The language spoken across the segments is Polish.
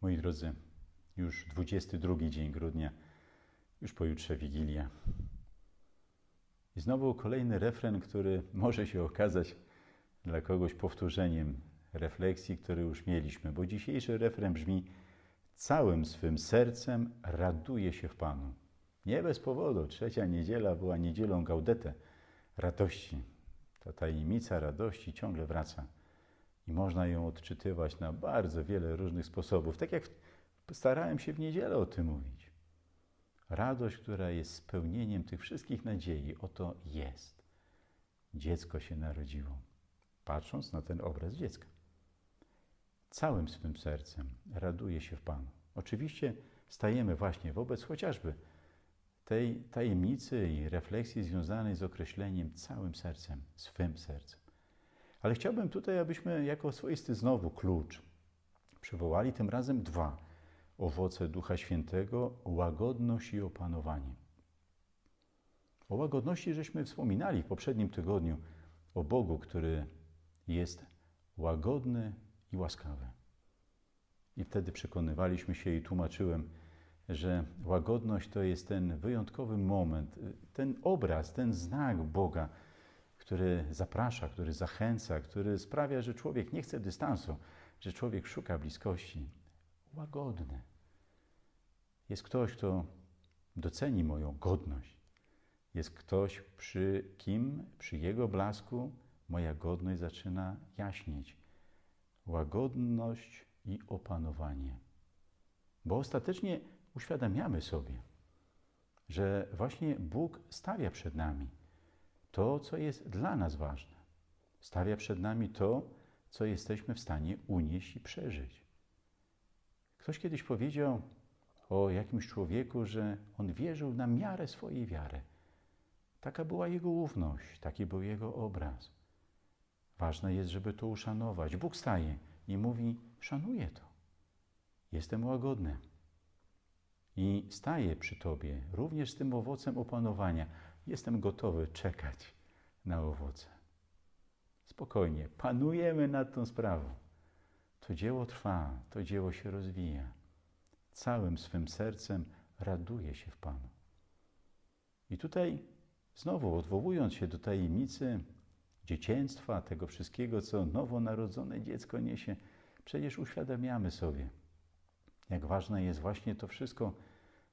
Moi drodzy, już 22 dzień grudnia, już pojutrze Wigilia. I znowu kolejny refren, który może się okazać dla kogoś powtórzeniem refleksji, które już mieliśmy, bo dzisiejszy refren brzmi: Całym swym sercem raduje się w Panu. Nie bez powodu. Trzecia niedziela była niedzielą gaudete, radości. Ta tajemnica radości ciągle wraca i można ją odczytywać na bardzo wiele różnych sposobów. Tak jak starałem się w niedzielę o tym mówić. Radość, która jest spełnieniem tych wszystkich nadziei, oto jest. Dziecko się narodziło. Patrząc na ten obraz dziecka. Całym swym sercem raduje się w Panu. Oczywiście stajemy właśnie wobec chociażby tej tajemnicy i refleksji związanej z określeniem całym sercem, swym sercem. Ale chciałbym tutaj, abyśmy jako swoisty znowu klucz przywołali tym razem dwa owoce Ducha Świętego łagodność i opanowanie. O łagodności żeśmy wspominali w poprzednim tygodniu o Bogu, który jest łagodny i łaskawy. I wtedy przekonywaliśmy się i tłumaczyłem, że łagodność to jest ten wyjątkowy moment, ten obraz, ten znak Boga, który zaprasza, który zachęca, który sprawia, że człowiek nie chce dystansu, że człowiek szuka bliskości. Łagodny. Jest ktoś, kto doceni moją godność. Jest ktoś, przy kim, przy jego blasku, moja godność zaczyna jaśnieć. Łagodność i opanowanie. Bo ostatecznie uświadamiamy sobie, że właśnie Bóg stawia przed nami to, co jest dla nas ważne. Stawia przed nami to, co jesteśmy w stanie unieść i przeżyć. Ktoś kiedyś powiedział o jakimś człowieku, że on wierzył na miarę swojej wiary. Taka była jego ufność, taki był jego obraz. Ważne jest, żeby to uszanować. Bóg staje i mówi: Szanuję to. Jestem łagodny. I staję przy Tobie również z tym owocem opanowania. Jestem gotowy czekać na owoce. Spokojnie, panujemy nad tą sprawą. To dzieło trwa, to dzieło się rozwija. Całym swym sercem raduje się w Panu. I tutaj znowu odwołując się do tajemnicy dzieciństwa, tego wszystkiego, co nowonarodzone dziecko niesie, przecież uświadamiamy sobie, jak ważne jest właśnie to wszystko,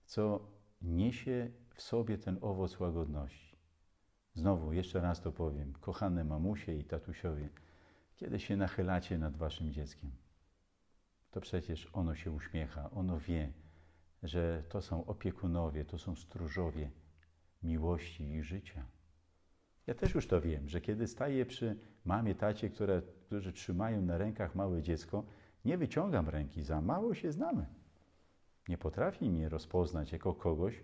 co niesie w sobie ten owoc łagodności. Znowu, jeszcze raz to powiem, kochane mamusie i tatusiowie, kiedy się nachylacie nad waszym dzieckiem, to przecież ono się uśmiecha, ono wie, że to są opiekunowie, to są stróżowie miłości i życia. Ja też już to wiem, że kiedy staję przy mamie, tacie, które, którzy trzymają na rękach małe dziecko, nie wyciągam ręki, za mało się znamy. Nie potrafi mnie rozpoznać jako kogoś,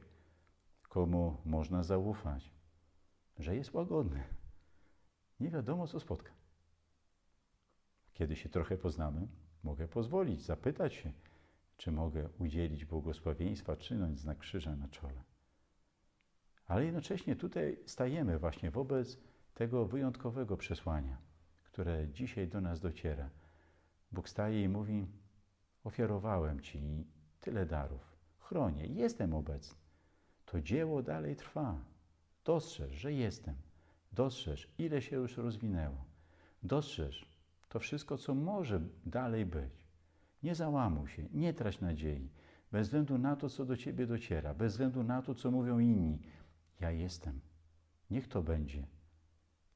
komu można zaufać, że jest łagodny. Nie wiadomo, co spotka. Kiedy się trochę poznamy, mogę pozwolić, zapytać się, czy mogę udzielić błogosławieństwa, czynąć znak krzyża na czole. Ale jednocześnie tutaj stajemy właśnie wobec tego wyjątkowego przesłania, które dzisiaj do nas dociera. Bóg staje i mówi: Ofiarowałem Ci tyle darów, chronię, jestem obecny. To dzieło dalej trwa. Dostrzeż, że jestem. Dostrzeż, ile się już rozwinęło. Dostrzeż to wszystko, co może dalej być. Nie załamuj się, nie trać nadziei, bez względu na to, co do ciebie dociera, bez względu na to, co mówią inni. Ja jestem. Niech to będzie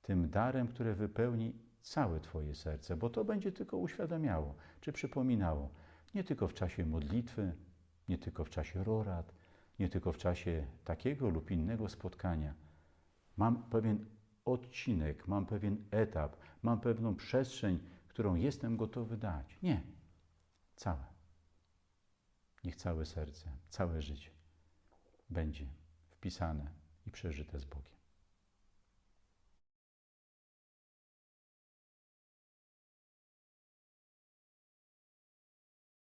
tym darem, które wypełni całe Twoje serce, bo to będzie tylko uświadamiało czy przypominało, nie tylko w czasie modlitwy, nie tylko w czasie rorad, nie tylko w czasie takiego lub innego spotkania. Mam pewien odcinek, mam pewien etap, mam pewną przestrzeń, którą jestem gotowy dać. Nie, całe. Niech całe serce, całe życie będzie wpisane i przeżyte z Bogiem.